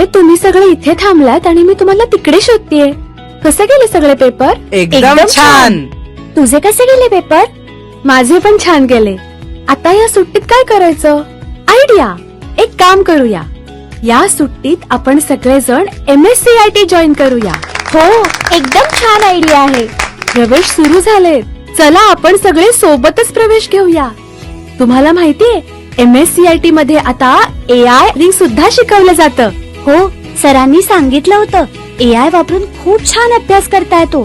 इथे थांबलात आणि मी तुम्हाला तिकडे शोधतेय. कसे गेले सगळे पेपर? एकदम छान. तुझे कसे गेले पेपर? माझे पण छान गेले. आता या सुट्टीत काय करायचं? आयडिया. एक काम करूया. या सुट्टीत आपण सगळेजण M S C I T join करूया. हो एकदम छान आयडिया आहे. प्रवेश सुरू झाले चला आपण सगळे सोबतच प्रवेश घेऊया. तुम्हाला माहितीये M S C I T मध्ये आता ए आय सुद्धा शिकवलं जातं. हो सरांनी सांगितलं होतं. ए आय वापरून खूप छान अभ्यास करता येतो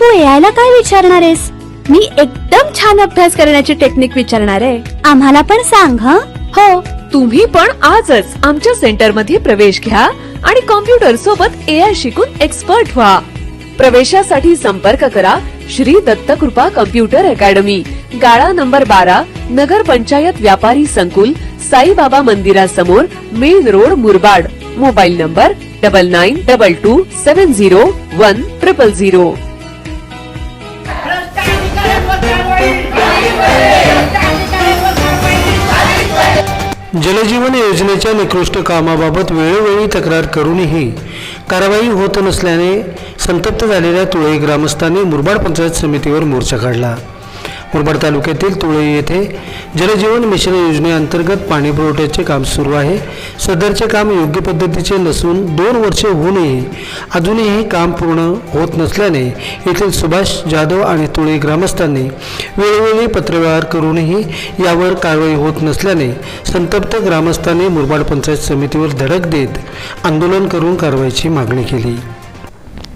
तू ए आय ला काय विचारणार आहेस? मी एकदम छान अभ्यास करण्याची टेक्निक विचारणार आहे. आम्हाला पण सांग ह? हो तुम्ही पण आजच आमच्या सेंटरमध्ये प्रवेश घ्या आणि कॉम्प्युटर सोबत ए आय शिकून एक्सपर्ट व्हा. प्रवेशासाठी संपर्क करा श्री दत्तकृपा कम्प्युटर अकॅडमी गाळा नंबर बारा नगर पंचायत व्यापारी संकुल साईबाबा मंदिरासमोर main road Murbad. Mobile number double nine double two seven zero one triple zero Jal Jeevan योजनेच्या निकृष्ट कामाबाबत वेळोवेळी तक्रार करूनही कारवाई होत नसल्याने संतप्त झालेल्या तुळई ग्रामस्थांनी मुरबाड पंचायत समितीवर मोर्चा काढला. मुरबाड तालुक्यातील तुळे येथे जलजीवन मिशन योजनेअंतर्गत पाणी पुरवठ्याचे काम सुरू आहे. सदरचे काम योग्य पद्धतीचे नसून दोन वर्षे होऊनही अजूनही काम पूर्ण होत नसल्याने येथील सुभाष जाधव आणि तुळे ग्रामस्थांनी वेळोवेळी पत्रव्यवहार करूनही यावर कारवाई होत नसल्याने संतप्त ग्रामस्थांनी मुरबाड पंचायत समितीवर धडक देत आंदोलन करून कारवाईची मागणी केली.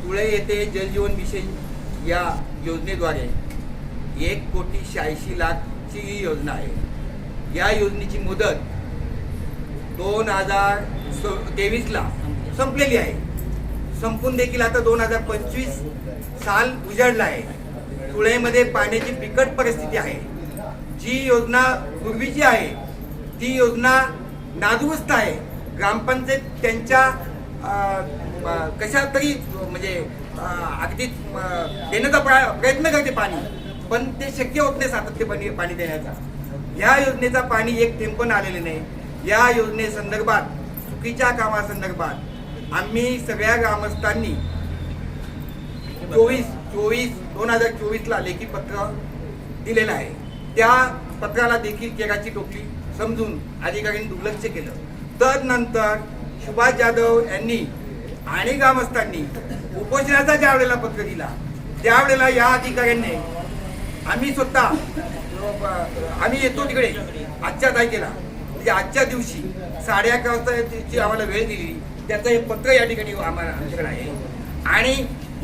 तुळे येथे जलजीवन मिशन या योजनेद्वारे एक कोटी शहाऐंशी लाखची ही योजना आहे. या योजनेची मुदत दोन हजार तेवीसला संपलेली आहे. संपून देखील आता दोन हजार पंचवीस साल उजाडला आहे. धुळेमध्ये पाण्याची बिकट परिस्थिती आहे. जी योजना पूर्वीची आहे ती योजना नादुरुस्त आहे. ग्रामपंचायत त्यांच्या कशा तरी म्हणजे अगदी देण्याचा प्रयत्न करते पाणी. पण ते शक्य होत नाही सातत्यपणे पाणी देण्याचा या योजनेचा पाणी एक थेंब पण आलेले नाही. या योजनेसंदर्भात चुकीच्या कामासंदर्भात आम्ही सगळ्या ग्रामस्थांनी चोवीस चोवीस दोन हजार चोवीसला लेखी पत्र दिलेलं आहे. त्या पत्राला देखील केराची टोपली समजून अधिकाऱ्यांनी दुर्लक्ष केलं. तदनंतर सुभाष जाधव यांनी आणि ग्रामस्थांनी उपोषणाचा ज्या वेळेला पत्र दिला त्यावेळेला या अधिकाऱ्यांनी आम्ही स्वतः आम्ही येतो तिकडे आजच्या तारखेला. म्हणजे आजच्या दिवशी साडे अकरा वाजता जी आम्हाला वेळ दिली. त्याचं हे पत्र या ठिकाणी आम्हाला आमच्याकडे आहे. आणि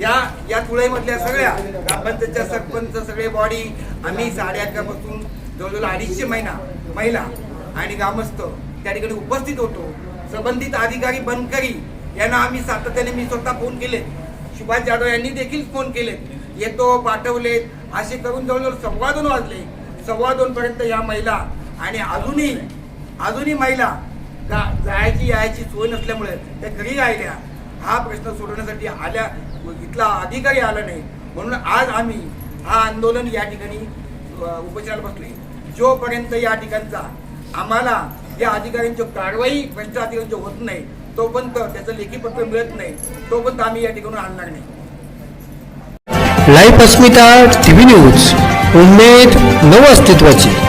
या या तुळईमधल्या सगळ्या ग्रामपंचायतच्या सरपंच सगळे बॉडी आम्ही साडे अकरापासून जवळजवळ अडीचशे महिना महिला आणि ग्रामस्थ त्या ठिकाणी उपस्थित होतो. संबंधित अधिकारी बनकरी यांना आम्ही सातत्याने मी स्वतः फोन केले सुभाष जाधव यांनी देखील फोन केले येतो पाठवलेत. असे करून जवळजवळ सव्वा दोन वाजले. सव्वा दोन पर्यंत या महिला आणि अजूनही अजूनही महिला जा- जायची यायची सोय नसल्यामुळे त्या घरी राहिल्या. हा प्रश्न सोडवण्यासाठी आल्या इथला अधिकारी आला नाही. म्हणून आज आम्ही हा आंदोलन या ठिकाणी उपचार बसले जोपर्यंत या ठिकाणचा आम्हाला या अधिकाऱ्यांची कारवाई भ्रष्ट अधिकाऱ्यांची होत नाही तोपर्यंत त्याचं लेखी पत्र मिळत नाही तोपर्यंत आम्ही या ठिकाणी आणणार नाही. લાઈવ અસ્મિતા ટીવી ન્યૂઝ ઉમેદ નવ અસ્તિત્વ છે